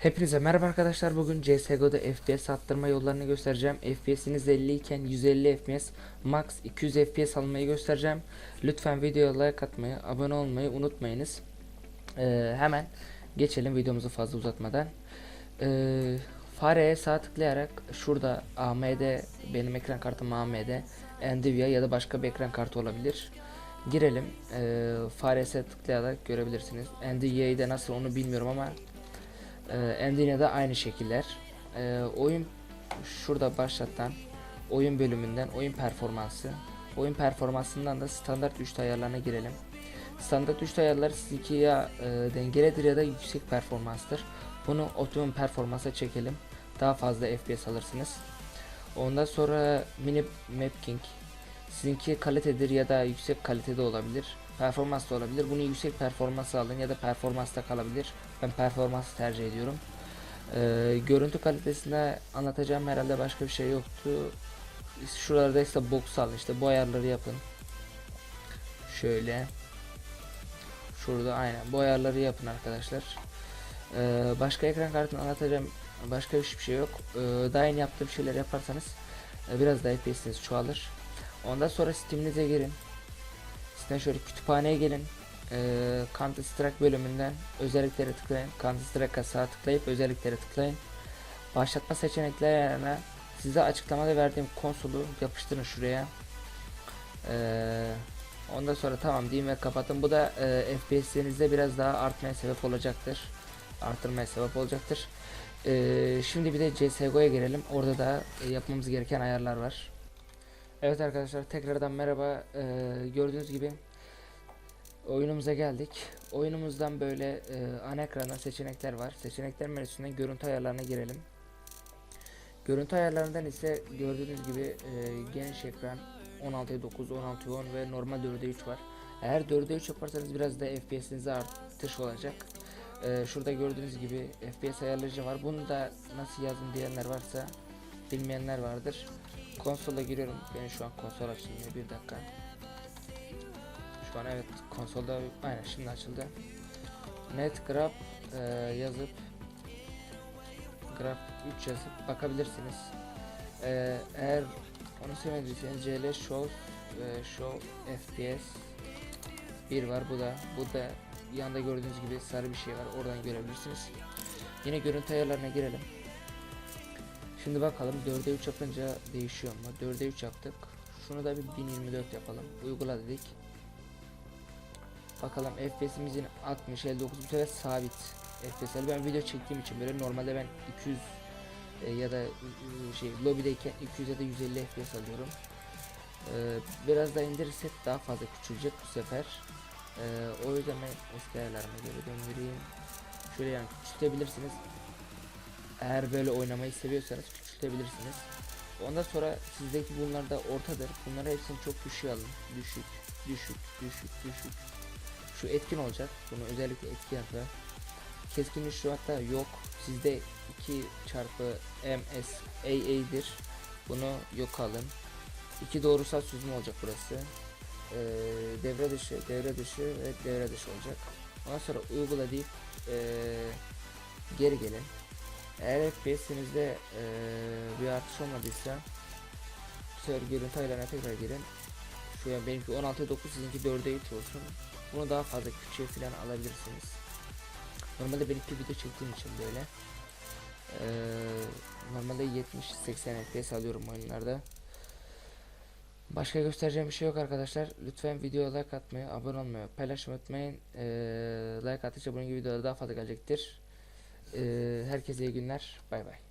Hepinize merhaba arkadaşlar. Bugün CSGO'da FPS arttırma yollarını göstereceğim. FPS'iniz 50 iken 150 FPS, max 200 FPS almayı göstereceğim. Lütfen videoya like atmayı, abone olmayı unutmayınız. Ee, hemen geçelim videomuzu fazla uzatmadan. Ee, fareye sağ tıklayarak şurada AMD, benim ekran kartım AMD, Nvidia ya da başka bir ekran kartı olabilir. Girelim. Ee, fareye tıklayarak görebilirsiniz. Da nasıl onu bilmiyorum ama ee, Nvidia'da aynı şekiller. Ee, oyun şurada başlatan oyun bölümünden oyun performansı. Oyun performansından da standart 3 ayarlarına girelim. Standart 3 ayarlar sizinki ya e, dengelidir ya da yüksek performanstır. Bunu optimum performansa çekelim. Daha fazla FPS alırsınız. Ondan sonra mini mapping sizinki kalitedir ya da yüksek kalitede olabilir. Performans da olabilir. Bunu yüksek performansa alın ya da performansta kalabilir. Ben performansı tercih ediyorum. Ee, görüntü kalitesinde anlatacağım herhalde başka bir şey yoktu. Şuralarda ise box alın işte bu ayarları yapın. Şöyle. Şurada aynen bu ayarları yapın arkadaşlar. Ee, başka ekran kartını anlatacağım başka hiçbir şey yok. Ee, daha yeni yaptığım şeyler yaparsanız e, biraz daha FPS'iniz çoğalır. Ondan sonra Steam'inize girin. Steam'e şöyle kütüphaneye gelin. Ee, Counter Strike bölümünden özelliklere tıklayın. Counter Strike'a sağ tıklayıp özelliklere tıklayın. Başlatma seçeneklerine size açıklamada verdiğim konsolu yapıştırın şuraya. Ee, ondan sonra tamam diyeyim ve kapatın. Bu da e, FPS'inizde biraz daha artmaya sebep olacaktır. Artırmaya sebep olacaktır. Ee, şimdi bir de CSGO'ya girelim. Orada da e, yapmamız gereken ayarlar var. Evet arkadaşlar tekrardan merhaba. Ee, gördüğünüz gibi oyunumuza geldik. Oyunumuzdan böyle e, ana ekranda seçenekler var. Seçenekler menüsünden görüntü ayarlarına girelim. Görüntü ayarlarından ise gördüğünüz gibi e, geniş ekran 16'ya 9, 16'ya 10 ve normal 4'e 3 var. Eğer 4'e 3 yaparsanız biraz da FPS'inize artış olacak. E, şurada gördüğünüz gibi FPS ayarlayıcı var. Bunu da nasıl yazın diyenler varsa bilmeyenler vardır. Konsola giriyorum. Ben şu an konsol açılmıyor. Bir dakika. Şu an evet konsolda aynen şimdi açıldı. Net grab e, yazıp grab 3 yazıp bakabilirsiniz. E, eğer onu sevmediyseniz CL show e, show FPS 1 var bu da bu da yanında gördüğünüz gibi sarı bir şey var oradan görebilirsiniz. Yine görüntü ayarlarına girelim. Şimdi bakalım 4'e 3 yapınca değişiyor mu? 4'e 3 yaptık. Şunu da bir 1024 yapalım. Uygula dedik. Bakalım FPS'imizin 60 59 bu sefer sabit. FPS'ler ben video çektiğim için böyle normalde ben 200 e, ya da e, şey lobideyken 200 ya da 150 FPS alıyorum. E, biraz daha indirirsek daha fazla küçülecek bu sefer. E, o yüzden ben eski ayarlarıma geri döndüreyim. Şöyle yani küçültebilirsiniz. Eğer böyle oynamayı seviyorsanız küçültebilirsiniz. Ondan sonra sizdeki bunlar da ortadır. Bunları hepsini çok düşük alın. Düşük, düşük, düşük, düşük. Şu etkin olacak. Bunu özellikle etki yapıyor. Keskinlik şu hatta yok. Sizde 2 çarpı ms AA'dir. Bunu yok alın. 2 doğrusal süzme olacak burası. Ee, devre dışı, devre dışı ve devre dışı olacak. Ondan sonra uygula deyip ee, geri gelin. Eğer FPS'inizde ee, bir artış olmadıysa bu sefer görüntü ayarlarına tekrar girin. Şu an benimki 16.9 sizinki 4'e 3 olsun. Bunu daha fazla küçüğe falan alabilirsiniz. Normalde benimki video çektiğim için böyle. Ee, normalde 70-80 FPS alıyorum oyunlarda. Başka göstereceğim bir şey yok arkadaşlar. Lütfen videoya like atmayı, abone olmayı, paylaşmayı unutmayın. Ee, like attıkça bunun gibi videolar daha fazla gelecektir. Ee, herkese iyi günler. Bay bay.